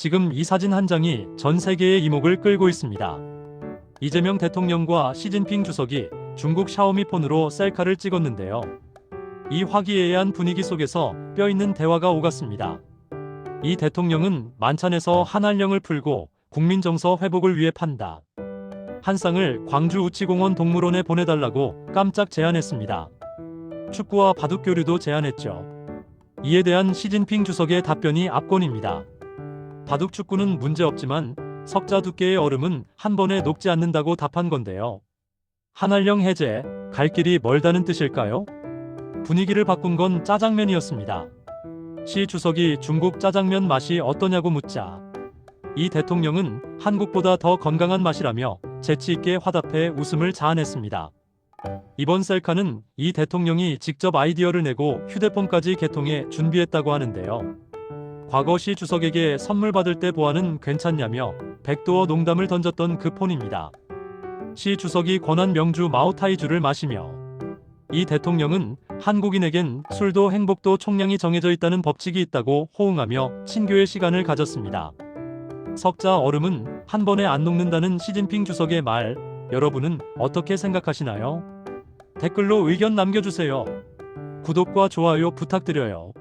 지금 이 사진 한 장이 전 세계의 이목을 끌고 있습니다. 이재명 대통령과 시진핑 주석이 중국 샤오미 폰으로 셀카를 찍었는데요. 이 화기애애한 분위기 속에서 뼈 있는 대화가 오갔습니다. 이 대통령은 만찬에서 한알령을 풀고 국민 정서 회복을 위해 판다. 한 쌍을 광주 우치공원 동물원에 보내달라고 깜짝 제안했습니다. 축구와 바둑 교류도 제안했죠. 이에 대한 시진핑 주석의 답변이 압권입니다. 바둑 축구는 문제없지만 석자 두께의 얼음은 한 번에 녹지 않는다고 답한 건데요. 한알령 해제, 갈 길이 멀다는 뜻일까요? 분위기를 바꾼 건 짜장면이었습니다. 시 주석이 중국 짜장면 맛이 어떠냐고 묻자 이 대통령은 한국보다 더 건강한 맛이라며 재치 있게 화답해 웃음을 자아냈습니다. 이번 셀카는 이 대통령이 직접 아이디어를 내고 휴대폰까지 개통해 준비했다고 하는데요. 과거 시 주석에게 선물 받을 때 보아는 괜찮냐며 백도어 농담을 던졌던 그 폰입니다. 시 주석이 권한 명주 마오타이주를 마시며 이 대통령은 한국인에겐 술도 행복도 총량이 정해져 있다는 법칙이 있다고 호응하며 친교의 시간을 가졌습니다. 석자 얼음은 한 번에 안 녹는다는 시진핑 주석의 말, 여러분은 어떻게 생각하시나요? 댓글로 의견 남겨주세요. 구독과 좋아요 부탁드려요.